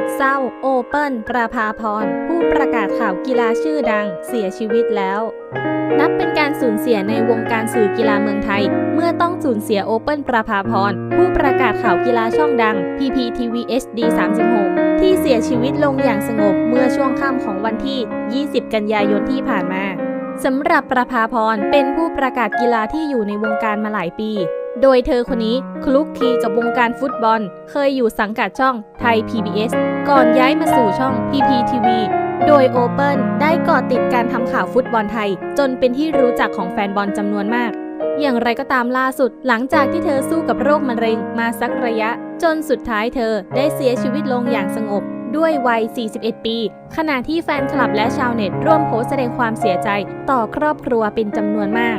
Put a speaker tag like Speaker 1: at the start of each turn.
Speaker 1: ดเศร้า โอเปิลประภาพร ผู้ประกาศข่าวกีฬาชื่อดัง เสียชีวิตแล้ว นับเป็นการสูญเสียในวงการสื่อกีฬาเมืองไทย เมื่อต้องสูญเสียโอเปิลประภาพร ผู้ประกาศข่าวกีฬาช่องดัง PPTV HD 36 ที่เสียชีวิตลงอย่างสงบเมื่อช่วงค่ำของวันที่ 20 กันยายนที่ผ่านมาสำหรับประภาพรเป็นผู้ประกาศกีฬาที่อยู่ในวงการมาหลายปี โดยเธอคนนี้คลุกคลีกับวงการฟุตบอล เคยอยู่สังกัดช่องไทย PBS ก่อนย้ายมาสู่ช่อง PPTV โดยโอเปิลได้กาะติดการทำข่าวฟุตบอลไทย จนเป็นที่รู้จักของแฟนบอลจำนวนมาก อย่างไรก็ตามล่าสุด หลังจากที่เธอสู้กับโรคมะเร็งมาสักระยะ จนสุดท้ายเธอได้เสียชีวิตลงอย่างสงบด้วยวัย 41 ปี ขณะที่แฟนคลับและชาวเน็ตร่วมโพสแสดงความเสียใจต่อครอบครัวเป็นจำนวนมาก